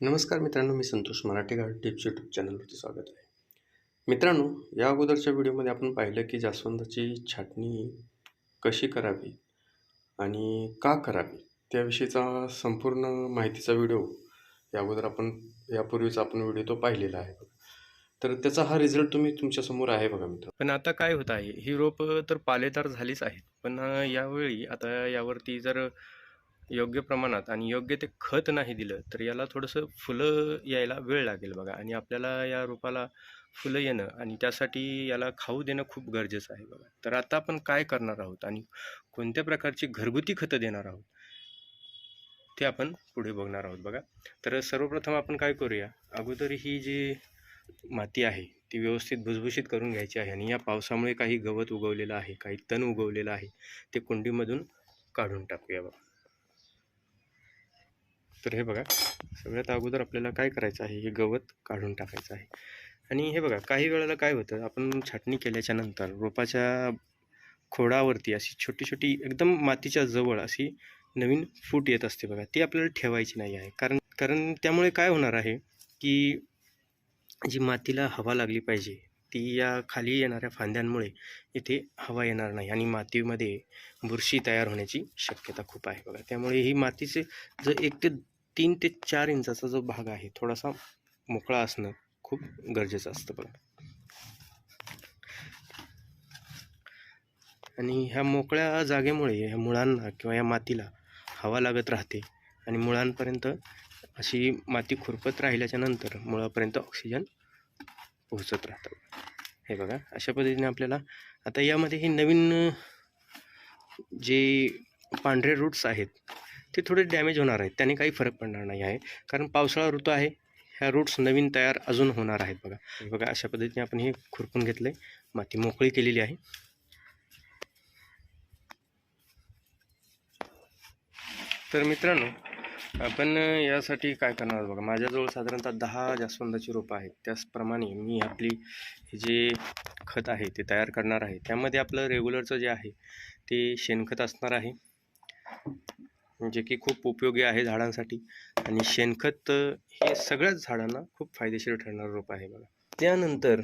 नमस्कार मित्रांनो मी Santosh Marathi guard tips YouTube चॅनलवरती स्वागत आहे. मित्रांनो या अगोदरच्या व्हिडिओमध्ये आपण पाहिलं की जास्वंदाची छाटणी कशी करावी आणि का करावी त्याविषयीचा संपूर्ण माहितीचा व्हिडिओ या अगोदर आपण यापूर्वीचा आपण व्हिडिओ तो पाहिलेला आहे तर त्याचा हा रिझल्ट तुम्ही तुमच्यासमोर आहे बघा मित्र पण आता काय होत आहे ही रोपं तर पालेदार झालीच आहेत. पण यावेळी आता यावरती जर योग्य प्रमाणात आणि योग्य ते खत नाही दिलं तर याला थोडंसं फुलं यायला वेळ लागेल बघा. आणि आपल्याला या रोपाला फुलं येणं आणि त्यासाठी याला खाऊ देणं खूप गरजेचं आहे बघा. तर आता आपण काय करणार आहोत आणि कोणत्या प्रकारची घरगुती खतं देणार आहोत ते आपण पुढे बघणार आहोत बघा. तर सर्वप्रथम आपण काय करूया अगोदर ही जी माती आहे ती व्यवस्थित भुसभुशीत करून घ्यायची आहे आणि या पावसामुळे काही गवत उगवलेलं आहे काही तण उगवलेलं आहे ते कुंडीमधून काढून टाकूया बघा. तर हे बघा सगळ्यात अगोदर आपल्याला काय करायचं आहे? हे गवत काढून टाकायचं आहे. आणि हे बघा काही वेळेला काय होतं आपण छाटणी केल्याच्यानंतर रोपाच्या खोडावरती अशी छोटी छोटी एकदम मातीच्या जवळ अशी नवीन फूट येत असते बघा ती आपल्याला ठेवायची नाही आहे. कारण कारण त्यामुळे काय होणार आहे की जी मातीला हवा लागली पाहिजे ती या खाली येणाऱ्या फांद्यांमुळे इथे हवा येणार नाही आणि मातीमध्ये बुरशी तयार होण्याची शक्यता खूप आहे. बघा त्यामुळे ही मातीचे जो एक ते तीन ते चार इंचाचा जो भाग आहे थोडासा मोकळा असणं खूप गरजेचं असतं बघा. आणि ह्या मोकळ्या जागेमुळे ह्या मुळांना किंवा या मातीला हवा लागत राहते आणि मुळांपर्यंत अशी माती खुरपत राहिल्याच्या नंतर मुळापर्यंत ऑक्सिजन पोहोचत राहतं हे बघा अशा पद्धतीने आपल्याला आता यामध्ये हे नवीन जे पांढरे रूट्स आहेत ते थोडे डॅमेज होणार आहेत. त्याने काही फरक पडणार नाही आहे. कारण पावसाळा ऋतू आहे. ह्या रूट्स नवीन तयार अजून होणार आहेत बघा. हे बघा अशा पद्धतीने आपण हे खुरपून घेतलं आहे माती मोकळी केलेली आहे. तर मित्रांनो आपण यासाठी काय करणार बघा माझ्याजवळ साधारणतः दहा जास्वंदाची रोपं आहेत. त्याचप्रमाणे मी आपली जे खत आहे ते तयार करणार आहे. त्यामध्ये आपलं रेग्युलरचं जे आहे ते शेणखत असणार आहे जे की खूप उपयोगी आहे झाडांसाठी. आणि शेणखत हे सगळ्याच झाडांना खूप फायदेशीर ठरणारं रोप आहे बघा. त्यानंतर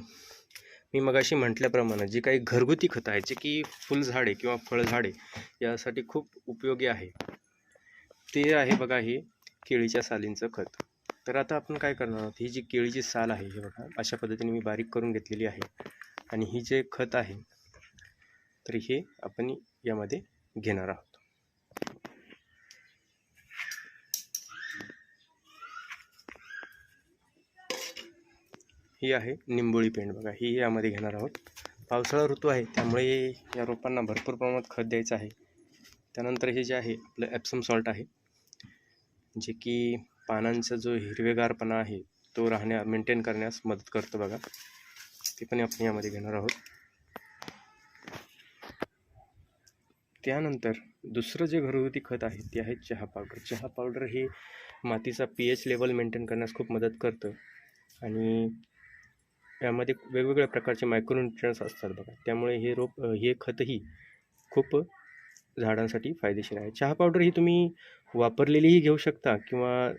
मी मगाशी म्हटल्याप्रमाणे जी काही घरगुती खतं आहेत जे की फुलझाडे किंवा फळझाडे यासाठी खूप उपयोगी आहे. ते आहे बघा हे केळीच्या सालींचं खत. तर आता आपण काय करणार आहोत? ही जी केळीची साल आहे हे बघा अशा पद्धतीने मी बारीक करून घेतलेली आहे. आणि ही जे खत आहे तर हे आपण यामध्ये घेणार आहोत. ही आहे निंबोळी पेंड बघा ही यामध्ये घेणार आहोत. पावसाळा ऋतू आहे त्यामुळे या रोपांना भरपूर प्रमाणात खत द्यायचं आहे. त्यानंतर हे जे आहे आपलं ॲप्सम सॉल्ट आहे. जे की पानांचा जो हिरवेगारपणा आहे तो राहण्या मेंटेन करण्यास मदत करतं बघा. ते पण आपण यामध्ये घेणार आहोत. त्यानंतर दुसरं जे घरगुती खत आहे ते आहे चहा पावडर. चहा पावडर हे मातीचा पी एच लेवल मेंटेन करण्यास खूप मदत करतं. आणि यामध्ये वेगवेगळ्या प्रकारचे मायक्रोन्युट्रियन्स असतात बघा. त्यामुळे हे रोप हे खतही खूप झाडांसाठी फायदेशीर आहे. चहा पावडर ही तुम्ही वापरलेलीही घेऊ शकता किंवा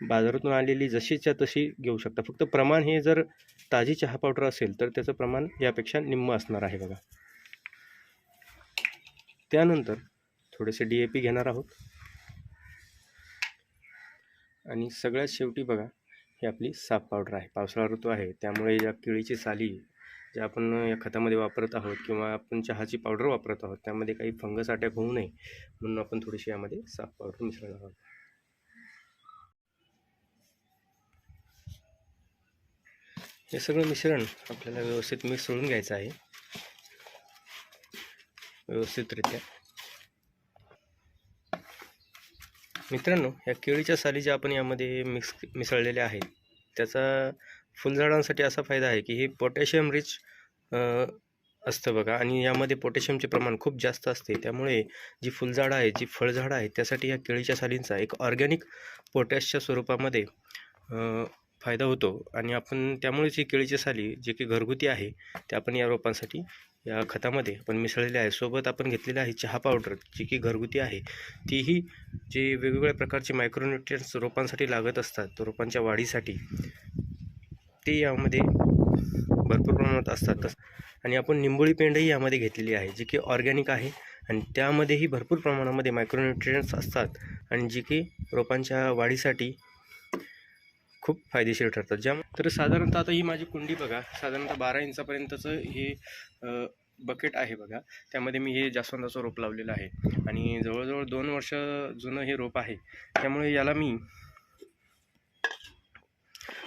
बाजारातून आलेली जशीच्या तशी घेऊ शकता. फक्त प्रमाण हे जर ताजी चहा पावडर असेल तर त्याचं प्रमाण यापेक्षा निम्म असणार आहे बघा. त्यानंतर थोडेसे डी ए पी घेणार आहोत. आणि सगळ्यात शेवटी बघा ही आपली साफ पावडर आहे. पावसाळा ऋतू आहे त्यामुळे या केळीची साली जे आपण या खतामध्ये वापरत आहोत किंवा आपण चहाची पावडर वापरत आहोत त्यामध्ये काही फंगस अटॅक होऊ नये म्हणून आपण थोडीशी यामध्ये साफ पावडर मिसळणार आहोत. हे सगळं मिश्रण आपल्याला व्यवस्थित मिसळून घ्यायचं आहे. व्यवस्थितरित्या. मित्रांनो या केळीच्या साली ज्या आपण यामध्ये मिक्स मिसळलेल्या आहेत त्याचा फुलझाडांसाठी असा फायदा आहे की हे पोटॅशियम रिच असतं बघा. आणि यामध्ये पोटॅशियमचे प्रमाण खूप जास्त असते. त्यामुळे जी फुलझाडं आहेत जी फळझाडं आहेत त्यासाठी या केळीच्या सालींचा एक ऑर्गॅनिक पोटॅशच्या स्वरूपामध्ये फायदा होतो. आणि आपण त्यामुळेच ही केळीची साली जे की घरगुती आहे ते आपण या रोपांसाठी या खतामध्ये आपण मिसळलेले आहे. सोबत आपण घेतलेली आहे चहा पावडर जी की घरगुती आहे. तीही जे वेगवेगळ्या प्रकारचे मायक्रोन्युट्रियन्स रोपांसाठी लागत असतात रोपांच्या वाढीसाठी ते यामध्ये भरपूर प्रमाणात असतातच आणि आपण निंबोळी पेंडही यामध्ये घेतलेली आहे जी की ऑर्गॅनिक आहे. आणि त्यामध्येही भरपूर प्रमाणामध्ये मायक्रोन्युट्रियन्स असतात आणि जी की रोपांच्या वाढीसाठी खूप फायदेशीर ठरतात. ज्या तर साधारणतः आता ही माझी कुंडी बघा. साधारणतः बारा इंचापर्यंतचं हे बकेट आहे बघा. त्यामध्ये मी हे जास्वंदाचं रोप लावलेलं आहे. आणि जवळजवळ दोन वर्ष जुनं हे रोप आहे. त्यामुळे याला मी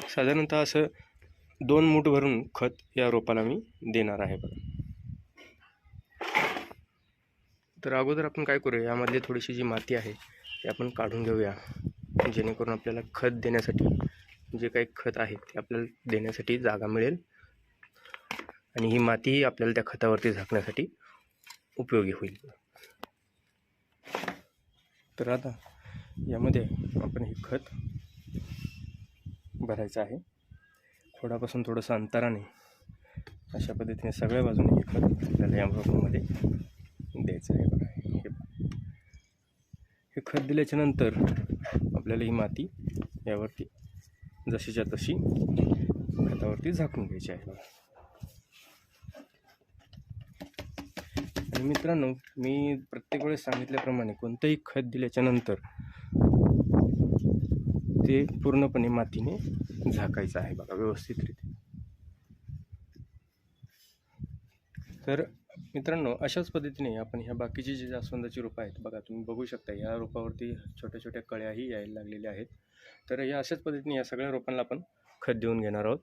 साधारणतः असं दोन मूठ भरून खत या रोपाला मी देणार आहे बघा. तर अगोदर आपण काय करूया यामधली थोडीशी जी माती आहे ती आपण काढून घेऊया. जेणेकरून आपल्याला खत देण्यासाठी जे काही खत आहे ते आपल्याला देण्यासाठी जागा मिळेल. आणि ही मातीही आपल्याला त्या खतावरती झाकण्यासाठी उपयोगी होईल. तर आता यामध्ये आपण हे खत भरायचं आहे. थोडापासून थोडंसं अंतराने अशा पद्धतीने सगळ्या बाजूने हे खत आपल्याला या रोपामध्ये द्यायचं आहे. बघा हे हे खत दिल्याच्या नंतर आपल्याला ही माती यावरती जशीच्या तशी खतावरती झाकून घ्यायची आहे. बघा आणि मित्रांनो मी प्रत्येक वेळेस सांगितल्याप्रमाणे कोणतंही खत दिल्याच्या नंतर ते पूर्णपणे मातीने झाकायचं आहे बघा व्यवस्थितरित्या. तर मित्रांनो अशाच पद्धतीने आपण ह्या बाकीची जी जास्वंदाची रोपं आहेत बघा तुम्ही बघू शकता या रोपावरती छोट्या छोट्या कळ्याही यायला लागलेल्या आहेत. तर या अशाच पद्धतीने या सगळ्या रोपांना आपण खत देऊन घेणार आहोत.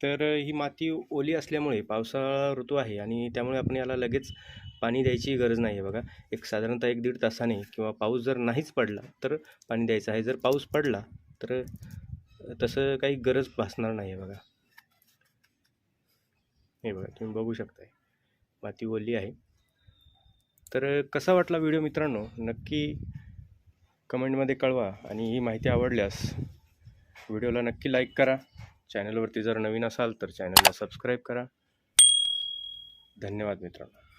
तर ही माती ओली असल्यामुळे पावसाळा ऋतू आहे आणि त्यामुळे आपण याला लगेच पाणी द्यायची गरज नाही आहे बघा. एक साधारणतः एक दीड तासाने किंवा पाऊस जर नाहीच पडला तर पाणी द्यायचं आहे. जर पाऊस पडला तर तसं काही गरज भासणार नाही आहे बघा. हे बघा तुम्ही बघू शकताय. माती ओली आहे. तर कसा वाटला व्हिडिओ मित्रांनो? नक्की कमेंटमध्ये कळवा आणि ही माहिती आवडल्यास व्हिडिओला नक्की लाईक करा. चॅनलवरती जर नवीन असाल तर चॅनलला सबस्क्राईब करा. धन्यवाद मित्रांनो.